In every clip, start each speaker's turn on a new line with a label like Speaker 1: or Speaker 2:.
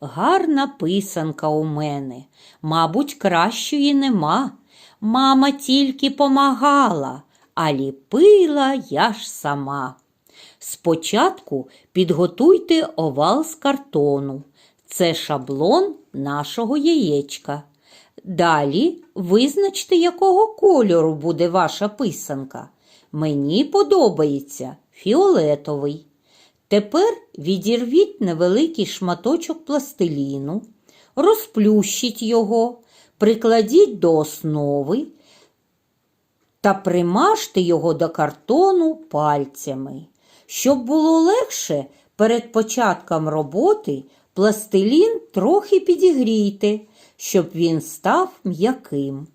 Speaker 1: гарна писанка у мене. Мабуть, кращої нема. Мама тільки помагала, а ліпила я ж сама. Спочатку підготуйте овал з картону. Це шаблон нашого яєчка. Далі визначте, якого кольору буде ваша писанка. Мені подобається фіолетовий. Тепер відірвіть невеликий шматочок пластиліну, розплющіть його, прикладіть до основи та примажте його до картону пальцями. Щоб було легше, перед початком роботи пластилін трохи підігрійте, щоб він став м'яким.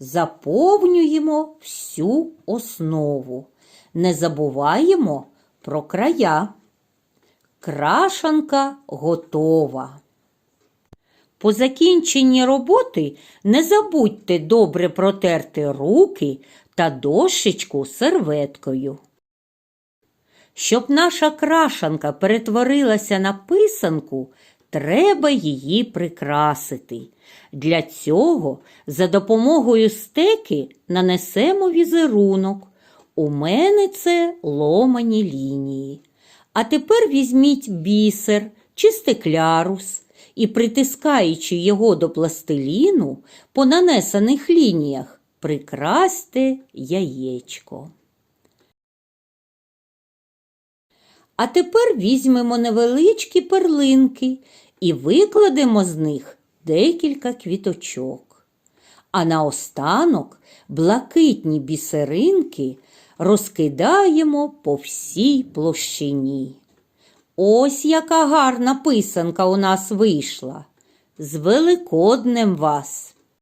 Speaker 1: Заповнюємо всю основу. Не забуваємо про края. Крашанка готова. По закінченні роботи не забудьте добре протерти руки та дощечку серветкою. Щоб наша крашанка перетворилася на писанку, треба її прикрасити. Для цього за допомогою стеки нанесемо візерунок. У мене це ломані лінії. А тепер візьміть бісер чи стеклярус і, притискаючи його до пластиліну, по нанесених лініях прикрасьте яєчко. А тепер візьмемо невеличкі перлинки і викладемо з них декілька квіточок. А наостанок блакитні бісеринки розкидаємо по всій площині. Ось яка гарна писанка у нас вийшла. З Великоднем вас!